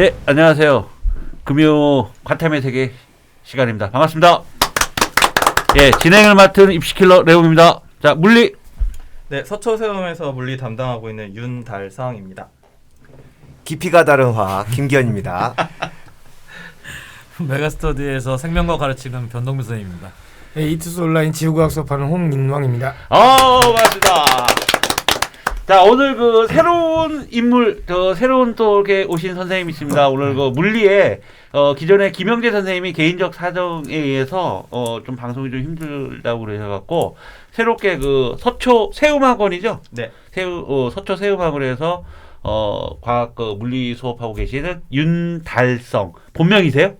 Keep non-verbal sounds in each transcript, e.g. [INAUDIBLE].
예, 안녕하세요. 금요 과탐의 세계 시간입니다. 반갑습니다. 예, 진행을 맡은 입시킬러 레옹입니다. 자, 물리. 네, 서초세움에서 물리 담당하고 있는 윤달성입니다. 깊이가 다른 화학 김기현입니다. [LAUGHS] 메가스터디에서 생명과 가르치는 변동민 선생님입니다. 네, 이투스 온라인 지구과학 수업하는 홍민왕입니다. 아, 반갑습니다. 자, 오늘 그 새로운 인물, 저 새로운 또 이렇게 오신 선생님이 있습니다. 오늘 그 물리에 어, 기존에 김영재 선생님이 개인적 사정에 의해서 어, 좀 방송이 좀 힘들다고 그러셔갖고 새롭게 그 서초 세움학원이죠. 네, 세우 어, 서초 세움학원에서 어, 과학 그 물리 수업하고 계시는 윤달성 본명이세요?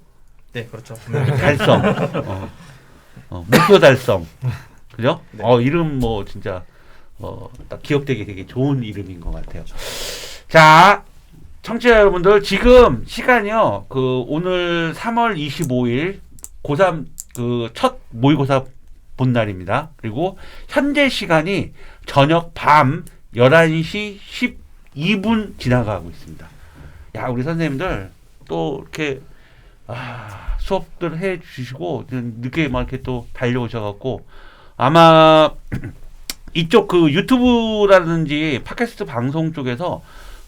네, 그렇죠. [LAUGHS] 달성 어, 어, 목표 달성 그죠? 네. 어 이름 뭐 진짜 어딱 기억되게 되게 좋은 이름인 것 같아요. 자 청취자 여러분들 지금 시간이요 그 오늘 3월 25일 고3 그 첫 모의고사 본 날입니다. 그리고 현재 시간이 저녁 밤 11시 12분 지나가고 있습니다. 야 우리 선생님들 또 이렇게 아, 수업들 해 주시고 좀 늦게 막 이렇게 또 달려오셔 갖고 아마 [CLEARS THROAT] 이쪽 그 유튜브라든지 팟캐스트 방송 쪽에서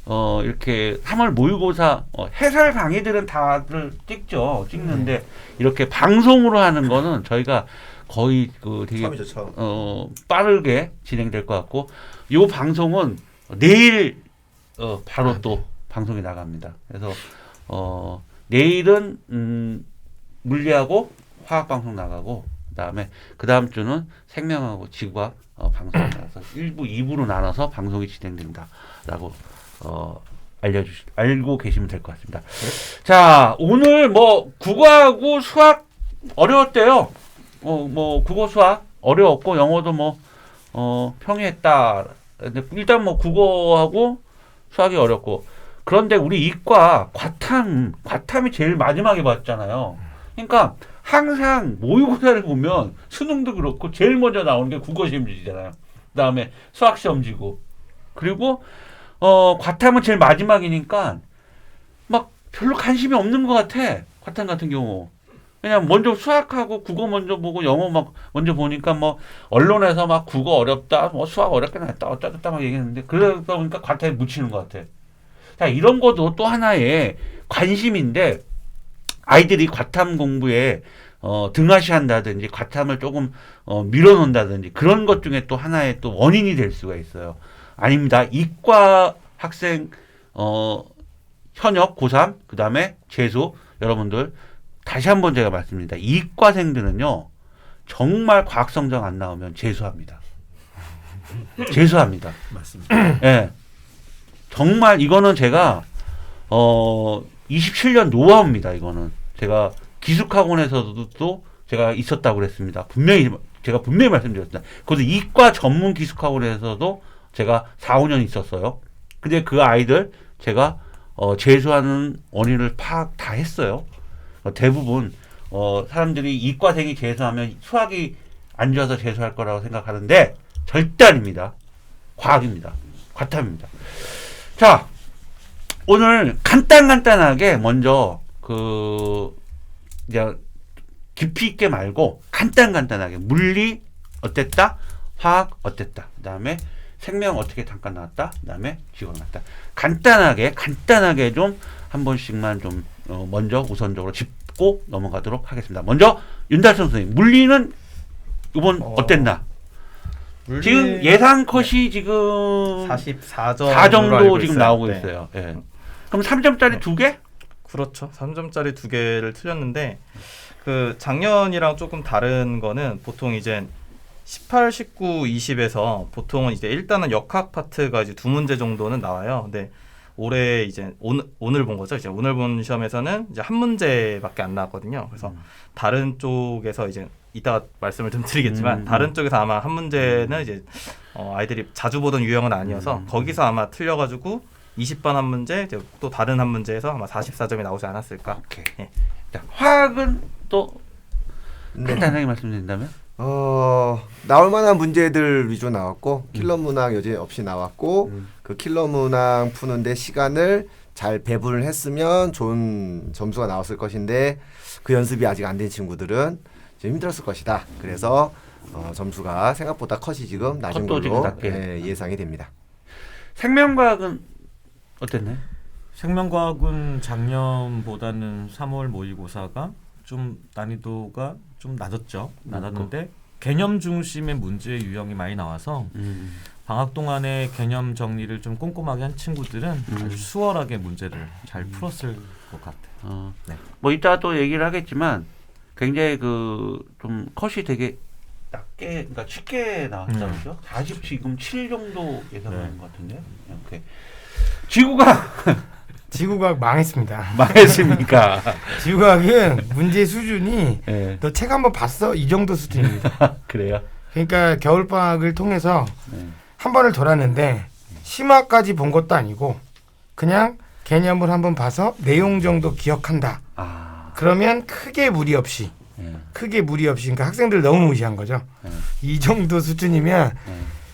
어 이렇게 3월 모의고사 어, 해설 강의들은 다들 찍죠 찍는데 이렇게 방송으로 하는 거는 저희가 거의 그 되게 처음이죠, 처음. 어 빠르게 진행될 것 같고 요 방송은 내일 어 바로 또 방송이 나갑니다. 그래서 어 내일은 음 물리하고 화학 방송 나가고 그다음에 그 다음 주는 생명하고 지구학 어, 방송 나가서 1부, 2부로 나눠서 방송이 진행된다라고 어 알려주 알고 계시면 될 것 같습니다. 자 오늘 뭐 국어하고 수학 어려웠대요. 어 뭐 국어 수학 어려웠고 영어도 뭐 어 평이했다. 근데 일단 뭐 국어하고 수학이 어렵고 그런데 우리 이과 과탐 과탐이 제일 마지막에 봤잖아요. 그러니까 항상 모의고사를 보면 수능도 그렇고 제일 먼저 나오는 게 국어 시험지잖아요. 그다음에 수학 시험지고 그리고 어 과탐은 제일 마지막이니까 막 별로 관심이 없는 것 같아. 과탐 같은 경우. 그냥 먼저 수학하고 국어 먼저 보고 영어 막 먼저 보니까 뭐 언론에서 막 국어 어렵다, 뭐 수학 어렵게 나왔다, 어쩌다 막 얘기했는데 그러다 보니까 과탐에 묻히는 것 같아. 자 이런 것도 또 하나의 관심인데 아이들이 과탐 공부에 어, 등하시한다든지 과탐을 조금 어, 밀어놓는다든지 그런 것 중에 또 하나의 또 원인이 될 수가 있어요. 아닙니다. 이과 학생 어, 현역 고3 그다음에 재수 여러분들 다시 한번 제가 말씀드립니다. 이과생들은요 정말 과학 성적 안 나오면 재수합니다. 재수합니다. [LAUGHS] 맞습니다. 예. 정말 이거는 제가 어 27년 노하우입니다. 이거는 제가 기숙학원에서도 또 제가 있었다고 그랬습니다. 분명히 제가 분명히 말씀드렸습니다. 그것도 이과 전문 기숙학원에서도 제가 4, 5년 있었어요. 근데 그 아이들 제가 어 재수하는 원인을 파악 다 했어요. 어, 대부분 어 사람들이 이과생이 재수하면 수학이 안 좋아서 재수할 거라고 생각하는데 절대 아닙니다. 과학입니다. 과탐입니다. 자, 오늘 간단 간단하게 먼저 그 이제 깊이 있게 말고 간단 간단하게 물리 어땠다, 화학 어땠다, 그다음에 생명 어떻게 잠깐 나왔다, 그다음에 지원 나왔다. 간단하게 간단하게 좀 한 번씩만 좀 어, 먼저 우선적으로 짚고 넘어가도록 하겠습니다. 먼저 윤달선 선생님, 물리는 이번 어, 어, 땠나 물리 지금 예상 컷이 지금 44점 4 정도 지금 나오고 있어요. 예. 그럼 3점짜리 두 개? 그렇죠. 3점짜리 두 개를 틀렸는데 그 작년이랑 조금 다른 거는 보통 이제 18, 19, 20에서 보통은 이제 일단은 역학 파트가 이제 두 문제 정도는 나와요. 근데 올해 이제 오늘 오늘 본 거죠. 이제 오늘 본 시험에서는 이제 한 문제밖에 안 나왔거든요. 그래서 음. 다른 쪽에서 이제 이따 말씀을 좀 드리겠지만 음, 다른 쪽에서 아마 한 문제는 이제 어, 아이들이 자주 보던 유형은 아니어서 음. 거기서 아마 틀려가지고 20번 한 문제 또 다른 한 문제에서 아마 44점이 나오지 않았을까. 오케이. 예. 자, 화학은 또 네. 간단하게 말씀드린다면? 어, 나올 만한 문제들 위주 나왔고 킬러 문항 여지 없이 나왔고 음. 그 킬러 문항 푸는데 시간을 잘 배분을 했으면 좋은 점수가 나왔을 것인데 그 연습이 아직 안 된 친구들은 좀 힘들었을 것이다. 그래서 어, 점수가 생각보다 컷이 지금 낮은 컷도 지금 걸로 낮게. 예, 예상이 됩니다. 생명과학은 어땠나요? 생명과학은 작년보다는 3월 모의고사가 좀 난이도가 좀 낮았죠. 낮았는데 개념 중심의 문제 유형이 많이 나와서 음. 방학 동안에 개념 정리를 좀 꼼꼼하게 한 친구들은 음. 아주 수월하게 문제를 잘 풀었을 것 같아요. 어, 네. 뭐 이따 또 얘기를 하겠지만 굉장히 그 좀 컷이 되게 낮게 그러니까 쉽게 나왔다 음. 그죠? 40 지금 7 정도 예상하는 네. 것 같은데. 이렇게 지구가 [LAUGHS] 지구과학 망했습니다. 망했습니까? [LAUGHS] 지구과학은 문제 수준이 예. 너책 한번 봤어? 이 정도 수준입니다. [LAUGHS] 그래요. 그러니까 겨울방학을 통해서 네. 한 번을 돌았는데 심화까지 본 것도 아니고 그냥 개념을 한번 봐서 내용 정도 기억한다. 아. 그러면 크게 무리 없이 예. 크게 무리 없이 그러니까 학생들 너무 무시한 거죠. 네. 이 정도 수준이면 예.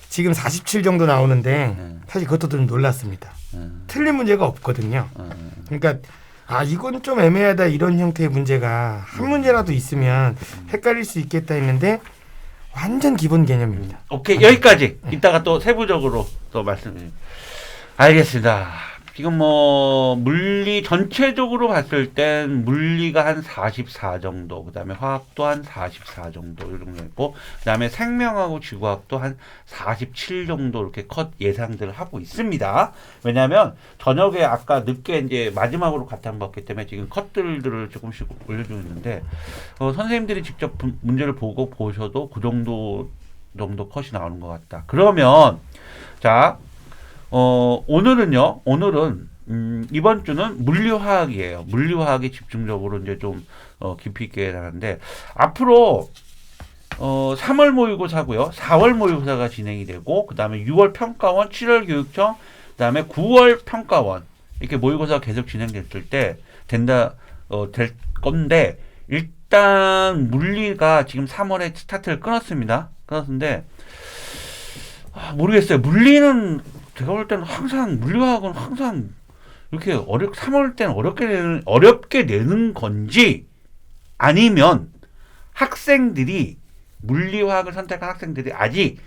지금 47 정도 나오는데 네. 사실 그것도 좀 놀랐습니다. 예. 틀린 문제가 없거든요. 어. 그러니까 아 이건 좀 애매하다 이런 형태의 문제가 한 문제라도 있으면 헷갈릴 수 있겠다 했는데 완전 기본 개념입니다. 오케이 여기까지. 이따가 또 세부적으로 또 말씀드립니다. 알겠습니다. 지금 뭐 물리 전체적으로 봤을 땐 물리가 한 44 정도, 그다음에 화학도 한 44 정도 이 정도 있고, 그다음에 생명하고 지구학도 한 47 정도 이렇게 컷 예상들을 하고 있습니다. 왜냐하면 저녁에 아까 늦게 이제 마지막으로 갔다 봤기 때문에 지금 컷들을 조금씩 올려주고 있는데 어, 선생님들이 직접 분- 문제를 보고 보셔도 그 정도 정도 컷이 나오는 것 같다. 그러면 자 어, 오늘은요. 오늘은 음, 이번 주는 물리화학이에요. 물리화학이 집중적으로 이제 좀 어, 깊이 있게 하는데 앞으로 어, 3월 모의고사고요. 4월 모의고사가 진행이 되고 그다음에 6월 평가원, 7월 교육청, 그다음에 9월 평가원 이렇게 모의고사가 계속 진행됐을 때 된다 어, 될 건데 일단 물리가 지금 3월에 스타트를 끊었습니다. 끊었는데 아, 모르겠어요. 물리는 제가 볼 때는 항상 물리화학은 항상 이렇게 어렵 3월 때는 어렵게 내는 어렵게 내는 건지 아니면 학생들이 물리화학을 선택한 학생들이 아직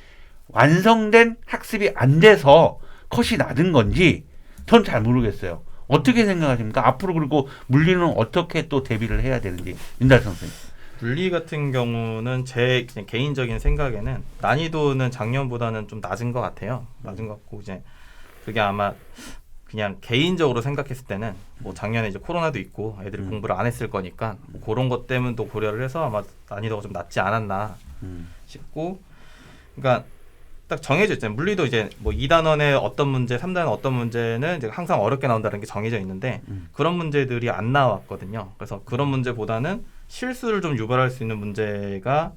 완성된 학습이 안 돼서 컷이 낮은 건지 전 잘 모르겠어요. 어떻게 생각하십니까? 앞으로 그리고 물리는 어떻게 또 대비를 해야 되는지 윤달 선생님. 물리 같은 경우는 제 그냥 개인적인 생각에는 난이도는 작년보다는 좀 낮은 것 같아요. 낮은 것 같고 이제 그게 아마 그냥 개인적으로 생각했을 때는 뭐 작년에 이제 코로나도 있고 애들이 음. 공부를 안 했을 거니까 뭐 그런 것 때문도 고려를 해서 아마 난이도가 좀 낮지 않았나 음. 싶고 그러니까 딱 정해져 있잖아요. 물리도 이제 뭐 2단원의 어떤 문제, 3단원 어떤 문제는 이제 항상 어렵게 나온다는 게 정해져 있는데 음. 그런 문제들이 안 나왔거든요. 그래서 그런 문제보다는 실수를 좀 유발할 수 있는 문제가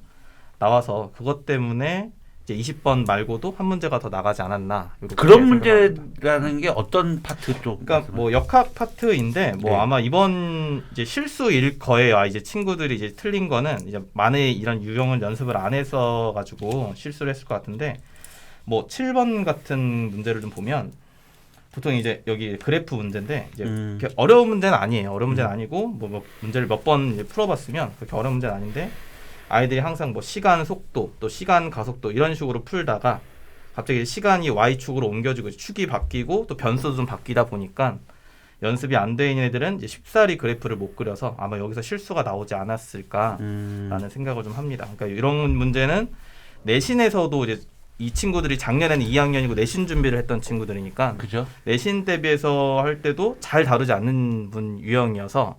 나와서 그것 때문에 이제 20번 말고도 한 문제가 더 나가지 않았나. 그런. 문제라는 게 어떤 파트 쪽? 그러니까 뭐 역학 파트인데 뭐 네. 아마 이번 이제 실수일 거예요. 아, 이제 친구들이 이제 틀린 거는 이제 많은 이런 유형은 연습을 안 해서 가지고 실수를 했을 것 같은데 뭐 7번 같은 문제를 좀 보면 보통 이제 여기 그래프 문제인데 이제 음. 어려운 문제는 아니에요. 어려운 문제는 음. 아니고 뭐, 뭐 문제를 몇 번 풀어봤으면 그렇게 어려운 문제는 아닌데 아이들이 항상 뭐 시간 속도 또 시간 가속도 이런 식으로 풀다가 갑자기 시간이 y축으로 옮겨지고 축이 바뀌고 또 변수도 좀 바뀌다 보니까 연습이 안 돼 있는 애들은 이제 쉽사리 그래프를 못 그려서 아마 여기서 실수가 나오지 않았을까라는 음. 생각을 좀 합니다. 그러니까 이런 문제는 내신에서도 이제 이 친구들이 작년에는 2학년이고 내신 준비를 했던 친구들이니까 그죠? 내신 대비해서 할 때도 잘 다루지 않는 분 유형이어서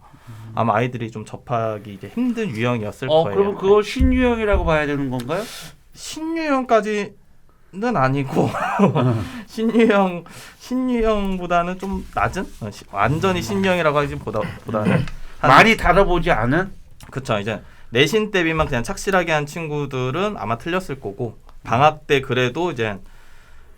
아마 아이들이 좀 접하기 이제 힘든 유형이었을 어, 거예요. 그러면 그걸 신유형이라고 봐야 되는 건가요? 신유형까지는 아니고 [LAUGHS] 신유형 신유형보다는 좀 낮은 어, 시- 완전히 신유형이라고 하지 보다 보다는 한- 많이 다뤄보지 않은? 그쵸 이제 내신 대비만 그냥 착실하게 한 친구들은 아마 틀렸을 거고 방학 때 그래도 이제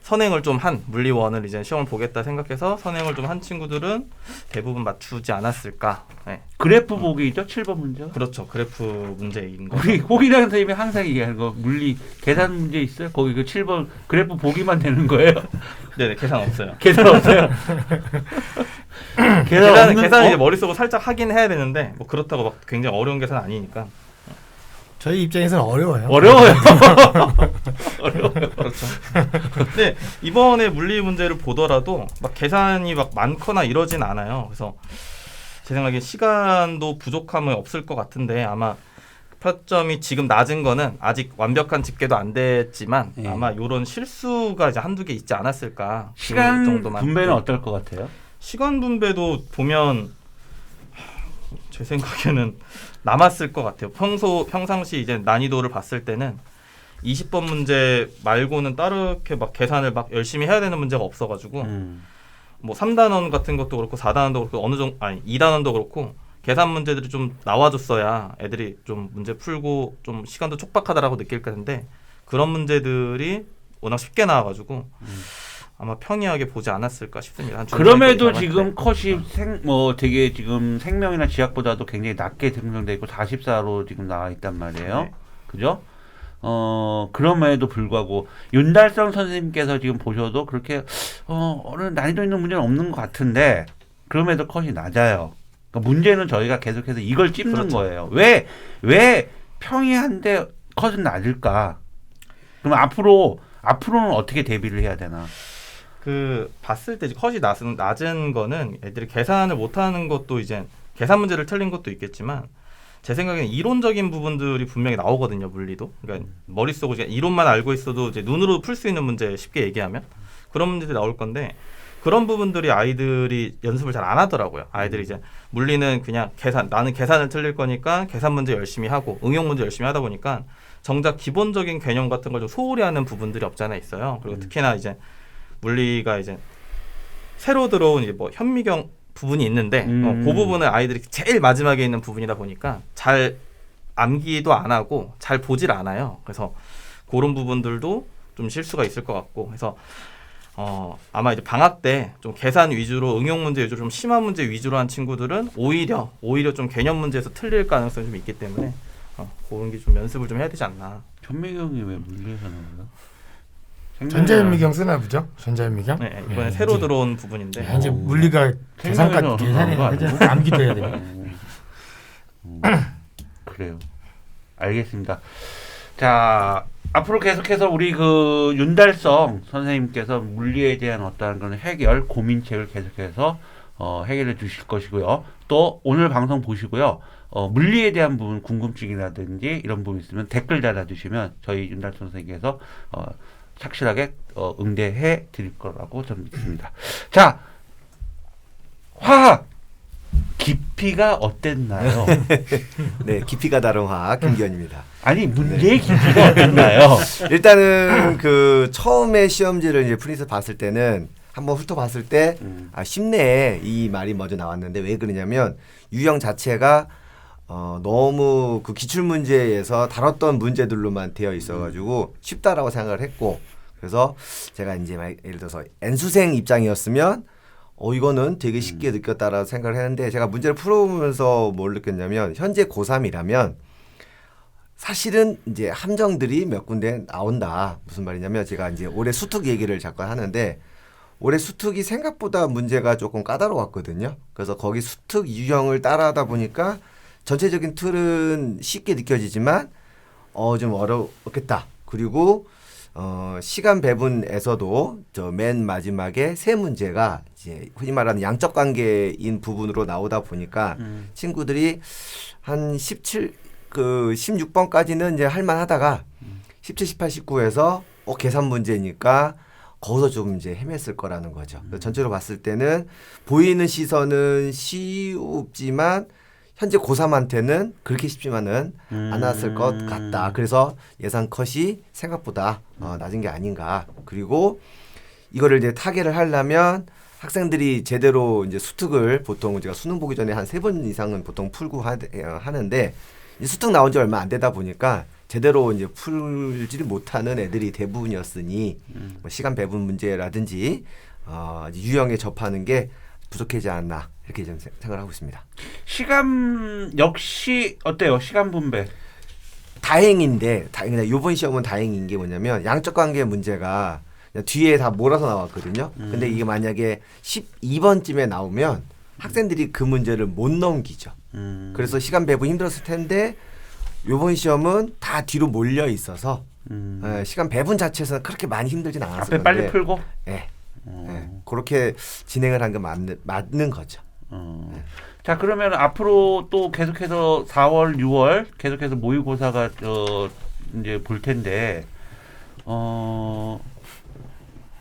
선행을 좀 한 물리원을 이제 시험을 보겠다 생각해서 선행을 좀 한 친구들은 대부분 맞추지 않았을까. 네. 그래프 보기죠? 7번 문제. 그렇죠. 그래프 문제인 거죠. 우리 호기랑 선생님이 항상 얘기하는 거 물리 계산 문제 있어요? 거기 그 7번 그래프 보기만 되는 거예요? [LAUGHS] 네네 계산 없어요. [LAUGHS] 계산 없어요? [LAUGHS] 계산 계산 없는 계산 어? 이제 머릿속으로 살짝 하긴 해야 되는데 뭐 그렇다고 막 굉장히 어려운 계산 아니니까 저희 입장에서는 어려워요. 어려워요. [LAUGHS] 그렇죠. 근데 이번에 물리 문제를 보더라도 막 계산이 막 많거나 이러진 않아요. 그래서 제 생각에 시간도 부족함은 없을 것 같은데 아마 표점이 지금 낮은 거는 아직 완벽한 집계도 안 됐지만 예. 아마 이런 실수가 이제 한두 개 있지 않았을까. 그 시간 정도만. 분배는 네. 어떨 것 같아요? 시간 분배도 보면 제 생각에는 남았을 것 같아요. 평소 평상시 이제 난이도를 봤을 때는 20번 문제 말고는 따르게 막 계산을 막 열심히 해야 되는 문제가 없어가지고 음. 뭐 3단원 같은 것도 그렇고 4단원도 그렇고 어느 정도 아니 2단원도 그렇고 계산 문제들이 좀 나와줬어야 애들이 좀 문제 풀고 좀 시간도 촉박하다라고 느낄 텐데 그런 문제들이 워낙 쉽게 나와가지고 아마 평이하게 보지 않았을까 싶습니다. 한 그럼에도 지금. 컷이 생 뭐 되게 지금 생명이나 지학보다도 굉장히 낮게 증명돼 있고 44로 지금 나와 있단 말이에요. 네. 그죠? 어 그럼에도 불구하고 윤달성 선생님께서 지금 보셔도 그렇게 어 어느 난이도 있는 문제는 없는 것 같은데 그럼에도 컷이 낮아요. 그러니까 문제는 저희가 계속해서 이걸 찝는 그렇죠. 거예요. 왜 왜 평이한데 컷은 낮을까? 그럼 앞으로 앞으로는 어떻게 대비를 해야 되나? 그 봤을 때 이제 컷이 낮은 낮은 거는 애들이 계산을 못하는 것도 이제 계산 문제를 틀린 것도 있겠지만 제 생각에는 이론적인 부분들이 분명히 나오거든요 물리도. 그러니까 머릿속으로 이제 이론만 알고 있어도 이제 눈으로 풀 수 있는 문제 쉽게 얘기하면 그런 문제들이 나올 건데 그런 부분들이 아이들이 연습을 잘 안 하더라고요. 아이들이 이제 물리는 그냥 계산 나는 계산을 틀릴 거니까 계산 문제 열심히 하고 응용 문제 열심히 하다 보니까 정작 기본적인 개념 같은 걸 좀 소홀히 하는 부분들이 없잖아 있어요. 그리고 특히나 이제 물리가 이제 새로 들어온 이제 뭐 현미경 부분이 있는데 음. 어, 그 부분을 아이들이 제일 마지막에 있는 부분이다 보니까 잘 암기도 안 하고 잘 보질 않아요. 그래서 그런 부분들도 좀 실수가 있을 것 같고 그래서 어 아마 이제 방학 때 좀 계산 위주로 응용 문제 위주로 좀 심한 문제 위주로 한 친구들은 오히려 오히려 좀 개념 문제에서 틀릴 가능성이 좀 있기 때문에 어, 그런 게 좀 연습을 좀 해야 되지 않나. 현미경이 왜 물리에서 나오나? 전자현미경 쓰나 보죠? 전자현미경. 네, 이번에 네, 새로 이제- 들어온 부분인데 네, 이제 오. 물리가 계산까지 거 이제 암기도 해야 돼요. 음, 음, 그래요. 알겠습니다. 자 앞으로 계속해서 우리 그 윤달성 선생님께서 물리에 대한 어떠한 그런 해결 고민책을 계속해서 어, 해결해 주실 것이고요. 또 오늘 방송 보시고요. 어, 물리에 대한 부분 궁금증이라든지 이런 부분 있으면 댓글 달아주시면 저희 윤달성 선생님께서 어, 착실하게 어, 응대해 드릴 거라고 저는 믿습니다. 자 화학 깊이가 어땠나요? [LAUGHS] 네, 깊이가 다른 화학 김기현입니다. 아니 문제의 깊이가 어땠나요? [LAUGHS] 일단은 그 처음에 시험지를 이제 프린트 봤을 때는 한번 훑어봤을 때 음. 아, 쉽네 이 말이 먼저 나왔는데 왜 그러냐면 유형 자체가 어, 너무 그 기출 문제에서 다뤘던 문제들로만 되어 있어가지고 쉽다라고 생각을 했고 그래서 제가 이제 막 예를 들어서 N수생 입장이었으면 어 이거는 되게 쉽게 느꼈다라고 생각을 했는데 제가 문제를 풀어보면서 뭘 느꼈냐면 현재 고3이라면 사실은 이제 함정들이 몇 군데 나온다. 무슨 말이냐면 제가 이제 올해 수특 얘기를 자꾸 하는데 올해 수특이 생각보다 문제가 조금 까다로웠거든요. 그래서 거기 수특 유형을 따라하다 보니까 전체적인 틀은 쉽게 느껴지지만 어 좀 어렵겠다. 그리고 어 시간 배분에서도 저 맨 마지막에 세 문제가 이제 흔히 말하는 양적 관계인 부분으로 나오다 보니까 음. 친구들이 한 17, 그 16번까지는 이제 할만하다가 17, 18, 19에서 어, 계산 문제니까 거기서 좀 이제 헤맸을 거라는 거죠. 그래서 전체로 봤을 때는 보이는 시선은 쉬웁지만 현재 고3한테는 그렇게 쉽지만은 않았을 것 음. 같다. 그래서 예상 컷이 생각보다 어, 낮은 게 아닌가. 그리고 이거를 이제 타개를 하려면 학생들이 제대로 이제 수특을 보통 제가 수능 보기 전에 한 세 번 이상은 보통 풀고 하, 어, 하는데 이 수특 나온 지 얼마 안 되다 보니까 제대로 이제 풀지를 못하는 애들이 대부분이었으니 음. 뭐 시간 배분 문제라든지 어, 유형에 접하는 게 부족하지 않나 이렇게 좀 생- 생각을 하고 있습니다. 시간 역시 어때요? 시간 분배. 다행인데 다행이다. 이번 시험은 다행인 게 뭐냐면 양적 관계 문제가 뒤에 다 몰아서 나왔거든요. 음. 근데 이게 만약에 12번쯤에 나오면 학생들이 그 문제를 못 넘기죠. 음. 그래서 시간 배분 힘들었을 텐데 요번 시험은 다 뒤로 몰려 있어서 음. 예, 시간 배분 자체에서는 그렇게 많이 힘들진 않았어요. 앞에 빨리 풀고. 예, 어. 예, 그렇게 진행을 한 게 맞는 맞는 거죠. 어. 네. 자 그러면 앞으로 또 계속해서 4월, 6월 계속해서 모의고사가 어, 이제 볼 텐데 어,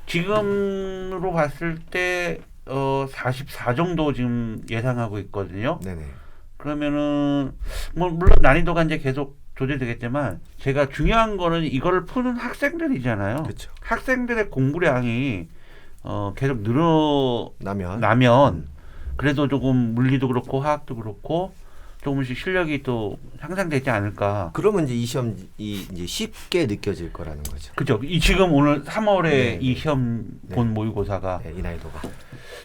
지금으로 봤을 때 어, 44 정도 지금 예상하고 있거든요. 네네. 그러면은 뭐 물론 난이도가 이제 계속 조절되겠지만 제가 중요한 거는 이거를 푸는 학생들이잖아요. 그렇죠. 학생들의 공부량이 어, 계속 늘어 나면 나면 그래도 조금 물리도 그렇고 화학도 그렇고 조금씩 실력이 또 향상되지 않을까. 그러면 이제 이 시험이 이제 쉽게 느껴질 거라는 거죠. 그죠? 이 지금 오늘 3월에 네, 이 네. 시험 네. 본 모의고사가 네, 이 나이도가.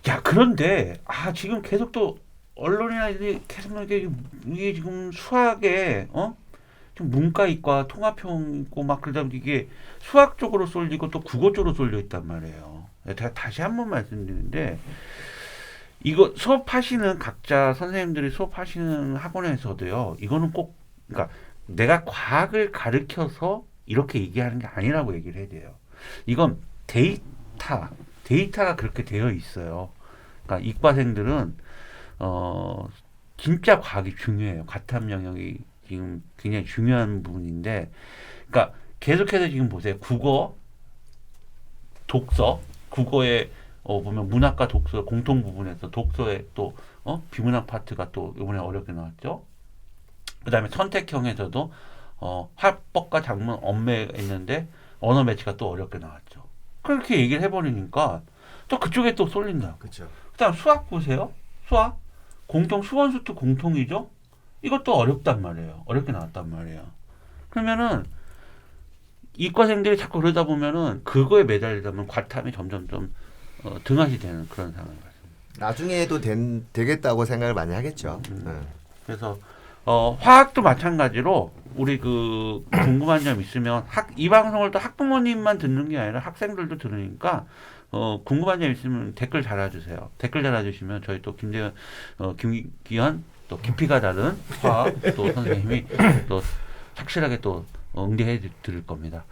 야 그런데 아 지금 계속 또 언론이나 이게 계속 이게 이게 지금 수학에 어 지금 문과 이과 통합형 있고 막 그러다 보니 이게 수학 쪽으로 쏠리고 또 국어 쪽으로 쏠려 있단 말이에요. 제가 다시 한 번 말씀드리는데 이거 수업하시는 각자 선생님들이 수업하시는 학원에서도요. 이거는 꼭 그러니까 내가 과학을 가르쳐서 이렇게 얘기하는 게 아니라고 얘기를 해야 돼요. 이건 데이터 데이터가 그렇게 되어 있어요. 그러니까 이과생들은 어 진짜 과학이 중요해요. 가탐 영역이 지금 굉장히 중요한 부분인데, 그러니까 계속해서 지금 보세요. 국어, 독서, 국어에 어 보면 문학과 독서 공통 부분에서 독서에 또어 비문학 파트가 또 이번에 어렵게 나왔죠. 그다음에 선택형에서도 어 화법과 작문 엄매 있는데 언어 매치가 또 어렵게 나왔죠. 그렇게 얘기를 해버리니까 또 그쪽에 또 쏠린다. 그렇죠. 그다음 수학 보세요. 수학 공통 수원수도 공통이죠. 이것도 어렵단 말이에요. 어렵게 나왔단 말이에요. 그러면은 이과생들이 자꾸 그러다 보면은 그거에 매달리다 보면 과탐이 점점 좀 어, 등하시 되는 그런 상황이 발생. 나중에도 된, 되겠다고 생각을 많이 하겠죠. 음. 네. 그래서 어, 화학도 마찬가지로 우리 그 궁금한 점 있으면 학 이 방송을 또 학부모님만 듣는 게 아니라 학생들도 들으니까 어, 궁금한 점 있으면 댓글 달아주세요. 댓글 달아주시면 저희 또 김대현, 어, 김기현 또 깊이가 다른 화학 또 선생님이 [LAUGHS] 또 확실하게 또 응대해 드릴 겁니다.